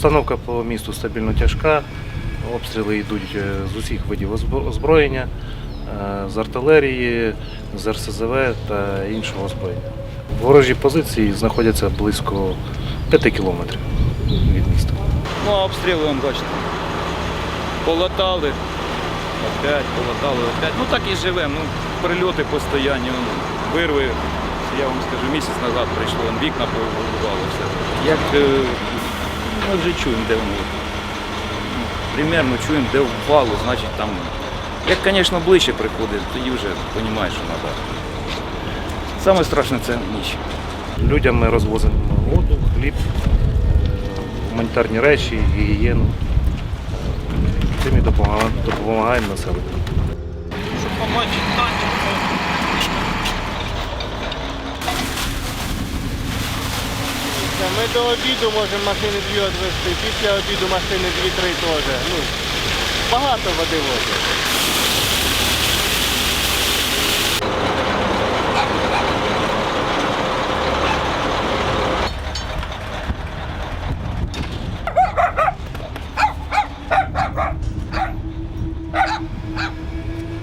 Обстановка по місту стабільно тяжка. Обстріли йдуть е, з усіх видів озброєння, е, з артилерії, з РСЗВ та іншого озброєння. Ворожі позиції знаходяться близько 5 кілометрів від міста. Ну, обстріли, вон, бачите. Полатали, опять, полатали, опять. Ну так і живемо. Ну, прильоти постійні, вирви. Я вам скажу, місяць назад прийшло, вікна повибивало все. Як е, ми вже чуємо, де воно. Ну, примерно чуємо, де впало, значить там. Як, звісно, ближче приходить, тоді вже розумієш, що треба. Саме страшне це ніч. Людям ми розвозимо воду, хліб, гуманітарні речі, гігієну. Цим і допомагаємо, допомагаємо населенню. Щоб побачити танчик. Ми до обіду можемо машини дві відвести, після обіду машини дві-три теж. Ну, багато води возять.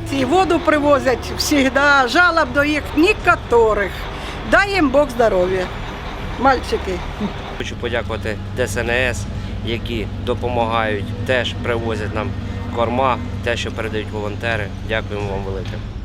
Ці воду привозять завжди, жалоб до їх ніяких. Дай їм Бог здоров'я. Мальчики. Хочу подякувати ДСНС, які допомагають, теж привозять нам корма, те, що передають волонтери. Дякуємо вам велике.